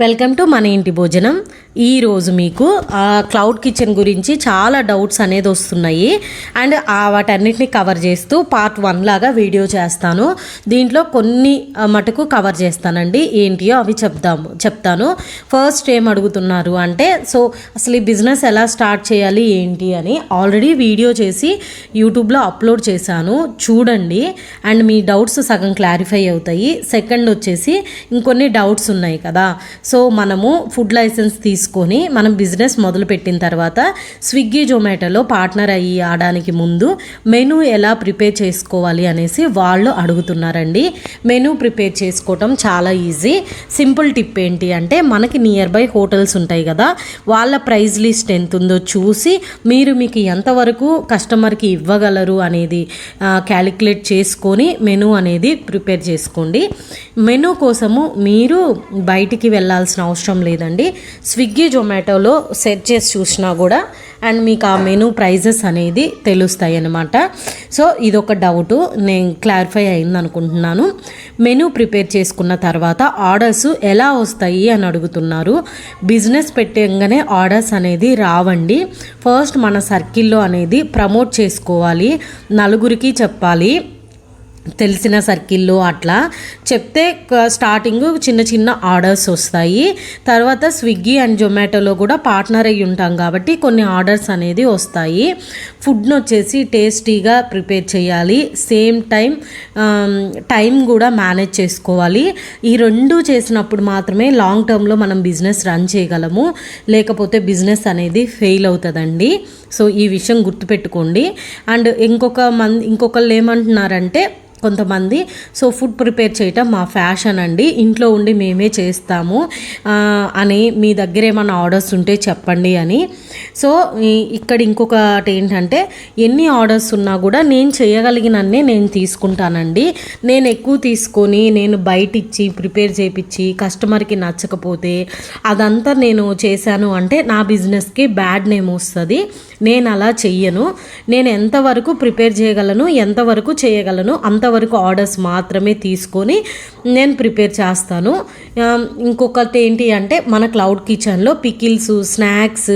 Welcome to మన ఇంటి భోజనం. ఈరోజు మీకు క్లౌడ్ కిచెన్ గురించి చాలా డౌట్స్ అనేది వస్తున్నాయి. అండ్ వాటన్నిటిని కవర్ చేస్తూ పార్ట్ వన్ లాగా వీడియో చేస్తాను. దీంట్లో కొన్ని మటుకు కవర్ చేస్తానండి. ఏంటియో అవి చెప్దాము చెప్తాను. ఫస్ట్ ఏం అడుగుతున్నారు అంటే సో అసలు ఈ బిజినెస్ ఎలా స్టార్ట్ చేయాలి ఏంటి అని ఆల్రెడీ వీడియో చేసి యూట్యూబ్లో అప్లోడ్ చేశాను. చూడండి. అండ్ మీ డౌట్స్ సగం క్లారిఫై అవుతాయి. సెకండ్ వచ్చేసి ఇంకొన్ని డౌట్స్ ఉన్నాయి కదా. సో మనము ఫుడ్ లైసెన్స్ తీసుకొని మనం బిజినెస్ మొదలుపెట్టిన తర్వాత స్విగ్గీ జొమాటోలో పార్ట్నర్ అయ్యి ఆడడానికి ముందు మెనూ ఎలా ప్రిపేర్ చేసుకోవాలి అనేసి వాళ్ళు అడుగుతున్నారండి. మెనూ ప్రిపేర్ చేసుకోవటం చాలా ఈజీ. సింపుల్ టిప్ ఏంటి అంటే మనకి నియర్ బై హోటల్స్ ఉంటాయి కదా వాళ్ళ ప్రైస్ లిస్ట్ ఎంత ఉందో చూసి మీరు మీకు ఎంతవరకు కస్టమర్కి ఇవ్వగలరు అనేది క్యాలిక్యులేట్ చేసుకొని మెనూ అనేది ప్రిపేర్ చేసుకోండి. మెనూ కోసము మీరు బయటికి వెళ్ళాలి వెళ్ళాల్సిన అవసరం లేదండి. స్విగ్గీ జొమాటోలో సెర్చ్ చేసి చూసినా కూడా అండ్ మీకు ఆ మెనూ ప్రైజెస్ అనేది తెలుస్తాయి అన్నమాట సో ఇదొక డౌట్ నేను క్లారిఫై అయింది అనుకుంటున్నాను మెనూ ప్రిపేర్ చేసుకున్న తర్వాత ఆర్డర్స్ ఎలా వస్తాయి అని అడుగుతున్నారు. బిజినెస్ పెట్టగానే ఆర్డర్స్ అనేది రావండి. ఫస్ట్ మన సర్కిల్లో అనేది ప్రమోట్ చేసుకోవాలి. నలుగురికి చెప్పాలి. తెలిసిన సర్కిల్లో అట్లా చెప్తే స్టార్టింగ్ చిన్న చిన్న ఆర్డర్స్ వస్తాయి. తర్వాత స్విగ్గీ అండ్ జొమాటోలో కూడా పార్ట్నర్ అయ్యి ఉంటాం కాబట్టి కొన్ని ఆర్డర్స్ అనేది వస్తాయి. ఫుడ్ను వచ్చేసి టేస్టీగా ప్రిపేర్ చేయాలి. సేమ్ టైం టైం కూడా మేనేజ్ చేసుకోవాలి. ఈ రెండు చేసినప్పుడు మాత్రమే లాంగ్ టర్మ్లో మనం బిజినెస్ రన్ చేయగలము. లేకపోతే బిజినెస్ అనేది ఫెయిల్ అవుతుందండి. సో ఈ విషయం గుర్తుపెట్టుకోండి. అండ్ ఇంకొక మంది ఇంకొకళ్ళు ఏమంటున్నారంటే కొంతమంది. సో ఫుడ్ ప్రిపేర్ చేయటం మా ఫ్యాషన్ అండి. ఇంట్లో ఉండి మేమే చేస్తాము. అని మీ దగ్గర ఏమైనా ఆర్డర్స్ ఉంటే చెప్పండి అని. సో ఇక్కడ ఇంకొకటి ఏంటంటే ఎన్ని ఆర్డర్స్ ఉన్నా కూడా నేను చేయగలిగినన్నే నేను తీసుకుంటానండి. నేను ఎక్కువ తీసుకొని నేను బయట ఇచ్చి ప్రిపేర్ చేయించి కస్టమర్కి నచ్చకపోతే అదంతా నేను చేశాను అంటే నా బిజినెస్కి బ్యాడ్ నేమ్ వస్తుంది. నేను అలా చెయ్యను. నేను ఎంతవరకు ప్రిపేర్ చేయగలను ఎంతవరకు చేయగలను అంత అంతవరకు ఆర్డర్స్ మాత్రమే తీసుకొని నేను ప్రిపేర్ చేస్తాను. ఇంకొకటి ఏంటి అంటే మన క్లౌడ్ కిచెన్లో pickles snacks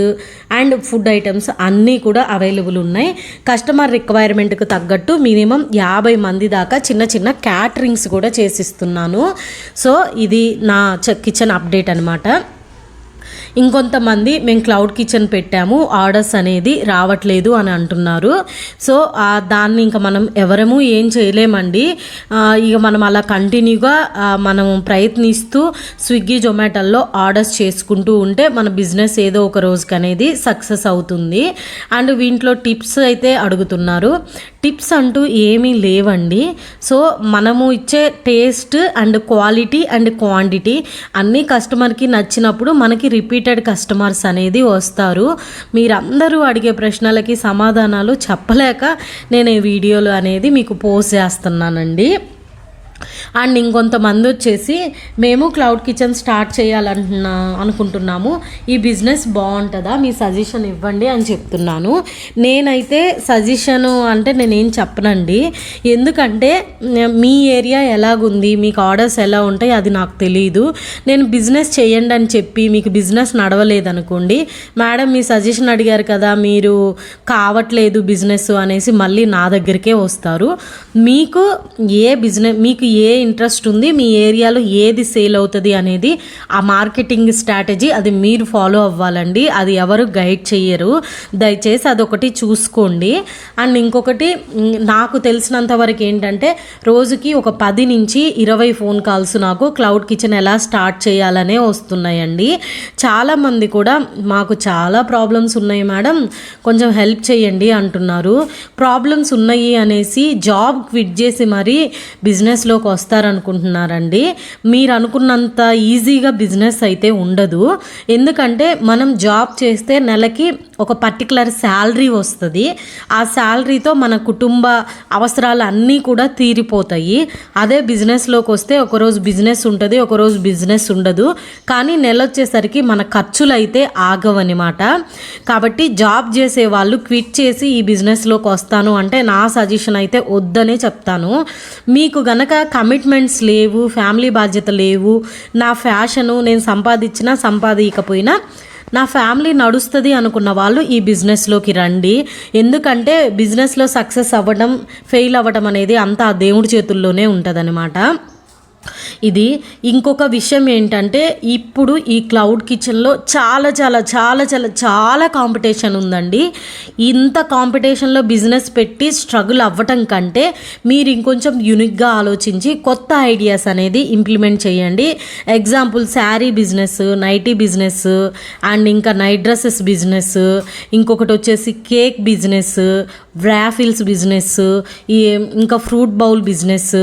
and food items అన్నీ కూడా అవైలబుల్ ఉన్నాయి. కస్టమర్ రిక్వైర్మెంట్కి తగ్గట్టు మినిమం యాభై మంది దాకా చిన్న చిన్న క్యాటరింగ్స్ కూడా చేసిస్తున్నాను. సో ఇది నా కిచెన్ అప్డేట్ అనమాట ఇంకొంతమంది మేము క్లౌడ్ కిచెన్ పెట్టాము ఆర్డర్స్ అనేది రావట్లేదు అని అంటున్నారు. సో దాన్ని ఇంకా మనం ఎవరము ఏం చేయలేమండి. ఇక మనం అలా కంటిన్యూగా మనం ప్రయత్నిస్తూ స్విగ్గీ జొమాటోల్లో ఆర్డర్స్ చేసుకుంటూ ఉంటే మన బిజినెస్ ఏదో ఒక రోజుకి అనేది సక్సెస్ అవుతుంది. అండ్ వీంట్లో టిప్స్ అయితే అడుగుతున్నారు. టిప్స్ అంటూ ఏమీ లేవండి. సో మనము ఇచ్చే taste and quality and quantity అన్నీ కస్టమర్కి నచ్చినప్పుడు మనకి రిపీటెడ్ కస్టమర్స్ అనేది వస్తారు. మీరందరూ అడిగే ప్రశ్నలకి సమాధానాలు చెప్పలేక నేను ఈ వీడియోలు అనేది మీకు పోస్ట్ చేస్తున్నానండి. అండ్ ఇంకొంతమంది వచ్చేసి మేము క్లౌడ్ కిచెన్ స్టార్ట్ చేయాలంటున్నా అనుకుంటున్నాము. ఈ బిజినెస్ బాగుంటుందా? మీ సజెషన్ ఇవ్వండి అని చెప్తున్నాను. నేనైతే సజెషన్ అంటే నేనేం చెప్పనండి. ఎందుకంటే మీ ఏరియా ఎలాగుంది? మీకు ఆర్డర్స్ ఎలా ఉంటాయి? అది నాకు తెలియదు నేను బిజినెస్ చేయండి అని చెప్పి మీకు బిజినెస్ నడవలేదనుకోండి మేడం మీ సజెషన్ అడిగారు కదా మీరు కావట్లేదు బిజినెస్ అనేసి మళ్ళీ నా దగ్గరికే వస్తారు. మీకు ఏ బిజినెస్ మీకు ఏ ఇంట్రెస్ట్ ఉంది మీ ఏరియాలో ఏది సేల్ అవుతుంది అనేది ఆ మార్కెటింగ్ స్ట్రాటజీ అది మీరు ఫాలో అవ్వాలండి. అది ఎవరు గైడ్ చేయరు దయచేసి అదొకటి చూసుకోండి. అండ్ ఇంకొకటి నాకు తెలిసినంత వరకు ఏంటంటే రోజుకి ఒక పది నుంచి ఇరవై ఫోన్ కాల్స్ నాకు క్లౌడ్ కిచెన్ ఎలా స్టార్ట్ చేయాలనే వస్తున్నాయండి. చాలామంది కూడా మాకు చాలా ప్రాబ్లమ్స్ ఉన్నాయి మేడం కొంచెం హెల్ప్ చేయండి అంటున్నారు. ప్రాబ్లమ్స్ ఉన్నాయి అనేసి జాబ్ క్విట్ చేసి మరీ బిజినెస్లోకి వస్తారనుకుంటున్నారండి మీరు అనుకున్నంత ఈజీగా బిజినెస్ అయితే ఉండదు. ఎందుకంటే మనం జాబ్ చేస్తే నెలకి ఒక పర్టికులర్ శాలరీ వస్తుంది. ఆ శాలరీతో మన కుటుంబ అవసరాలు అన్నీ కూడా తీరిపోతాయి. అదే బిజినెస్లోకి వస్తే ఒకరోజు బిజినెస్ ఉంటుంది ఒకరోజు బిజినెస్ ఉండదు. కానీ నెల వచ్చేసరికి మన ఖర్చులు అయితే ఆగవన్నమాట. కాబట్టి జాబ్ చేసే వాళ్ళు క్విట్ చేసి ఈ బిజినెస్లోకి వస్తాను అంటే నా సజెషన్ అయితే వద్దనే చెప్తాను. మీకు గనక కమిట్ కమిట్మెంట్స్ లేవు ఫ్యామిలీ బాధ్యత లేవు. నా ఫ్యాషను నేను సంపాదించినా సంపాదించకపోయినా నా ఫ్యామిలీ నడుస్తుంది అనుకున్న వాళ్ళు ఈ బిజినెస్లోకి రండి. ఎందుకంటే బిజినెస్లో సక్సెస్ అవ్వడం ఫెయిల్ అవ్వడం అనేది అంతా ఆ దేవుడి చేతుల్లోనే ఉంటుందన్నమాట. ఇది ఇంకొక విషయం ఏంటంటే ఇప్పుడు ఈ క్లౌడ్ కిచెన్లో చాలా చాలా చాలా చాలా చాలా కాంపిటీషన్ ఉందండి. ఇంత కాంపిటీషన్లో బిజినెస్ పెట్టి స్ట్రగుల్ అవ్వటం కంటే మీరు ఇంకొంచెం యూనిక్గా ఆలోచించి కొత్త ఐడియాస్ అనేది ఇంప్లిమెంట్ చేయండి. Example sari business nighty business and ఇంకా నైట్ డ్రెస్సెస్ బిజినెస్ ఇంకొకటి వచ్చేసి కేక్ బిజినెస్ వ్రాఫిల్స్ బిజినెస్ ఈ ఇంకా ఫ్రూట్ బౌల్ బిజినెస్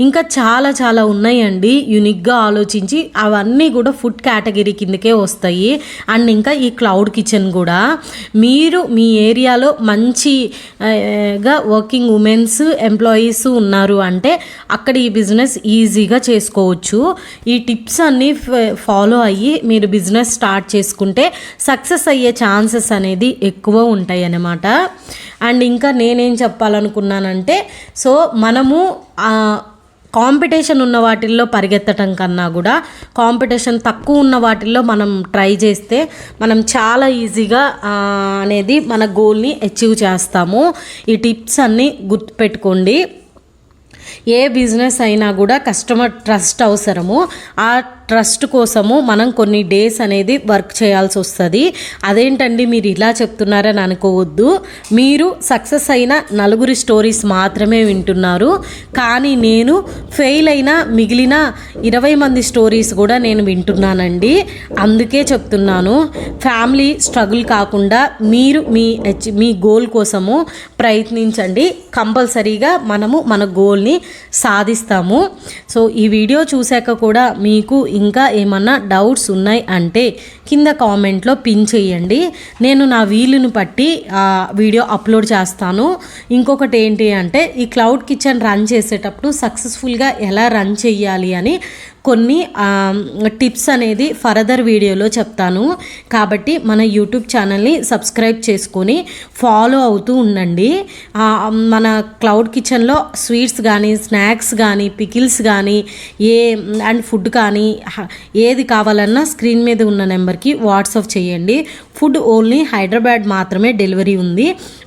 ఇంకా చాలా చాలా ఉన్నాయి ఉన్నాయండి. యునిక్గా ఆలోచించి అవన్నీ కూడా ఫుడ్ కేటగిరీ కిందకే వస్తాయి. అండ్ ఇంకా ఈ క్లౌడ్ కిచెన్ కూడా. మీరు మీ ఏరియాలో మంచిగా వర్కింగ్ ఉమెన్స్ ఎంప్లాయీస్ ఉన్నారు అంటే అక్కడ ఈ బిజినెస్ ఈజీగా చేసుకోవచ్చు. ఈ టిప్స్ అన్నీ ఫాలో అయ్యి మీరు బిజినెస్ స్టార్ట్ చేసుకుంటే సక్సెస్ అయ్యే ఛాన్సెస్ అనేది ఎక్కువ ఉంటాయి అన్నమాట. అండ్ ఇంకా నేనేం చెప్పాలనుకున్నానంటే సో మనము కాంపిటీషన్ ఉన్న వాటిల్లో పరిగెత్తటం కన్నా కూడా కాంపిటీషన్ తక్కువ ఉన్న వాటిల్లో మనం ట్రై చేస్తే మనం చాలా ఈజీగా అనేది మన గోల్ని అచీవ్ చేస్తాము. ఈ టిప్స్ అన్నీ గుర్తుపెట్టుకోండి. ఏ బిజినెస్ అయినా కూడా కస్టమర్ ట్రస్ట్ అవసరము. ఆ ట్రస్ట్ కోసము మనం కొన్ని డేస్ అనేది వర్క్ చేయాల్సి వస్తుంది. అదేంటండి మీరు ఇలా చెప్తున్నారని అనుకోవద్దు. మీరు సక్సెస్ అయిన నలుగురి స్టోరీస్ మాత్రమే వింటున్నారు. కానీ నేను ఫెయిల్ అయిన మిగిలిన ఇరవై మంది స్టోరీస్ కూడా నేను వింటున్నానండి. అందుకే చెప్తున్నాను. ఫ్యామిలీ స్ట్రగుల్ కాకుండా మీరు మీ మీ గోల్ కోసము ప్రయత్నించండి. కంపల్సరీగా మనము మన గోల్ని సాధిస్తాము. సో ఈ వీడియో చూశాక కూడా మీకు ఇంకా ఏమన్నా డౌట్స్ ఉన్నాయి అంటే కింద కామెంట్లో పిన్ చేయండి. నేను నా వీలుని బట్టి వీడియో అప్లోడ్ చేస్తాను. ఇంకొకటి ఏంటి అంటే ఈ క్లౌడ్ కిచెన్ రన్ చేసేటప్పుడు సక్సెస్ఫుల్గా ఎలా రన్ చేయాలి అని కొన్ని టిప్స్ అనేది ఫర్దర్ వీడియోలో చెప్తాను. కాబట్టి మన యూట్యూబ్ ఛానల్ని సబ్స్క్రైబ్ చేసుకొని ఫాలో అవుతూ ఉండండి. మన క్లౌడ్ కిచెన్లో స్వీట్స్ కానీ స్నాక్స్ కానీ పికిల్స్ కానీ ఏ అండ్ ఫుడ్ కానీ ఏది కావాలన్నా స్క్రీన్ మీద ఉన్న నెంబర్కి వాట్సాప్ చేయండి. ఫుడ్ ఓన్లీ హైదరాబాద్ మాత్రమే డెలివరీ ఉంది.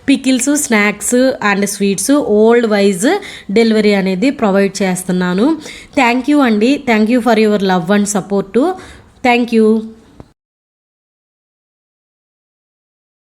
Pickles snacks and sweets old wise delivery అనేది ప్రొవైడ్ చేస్తున్నాను. థ్యాంక్ యూ అండి. Thank you for your love and support. Thank you.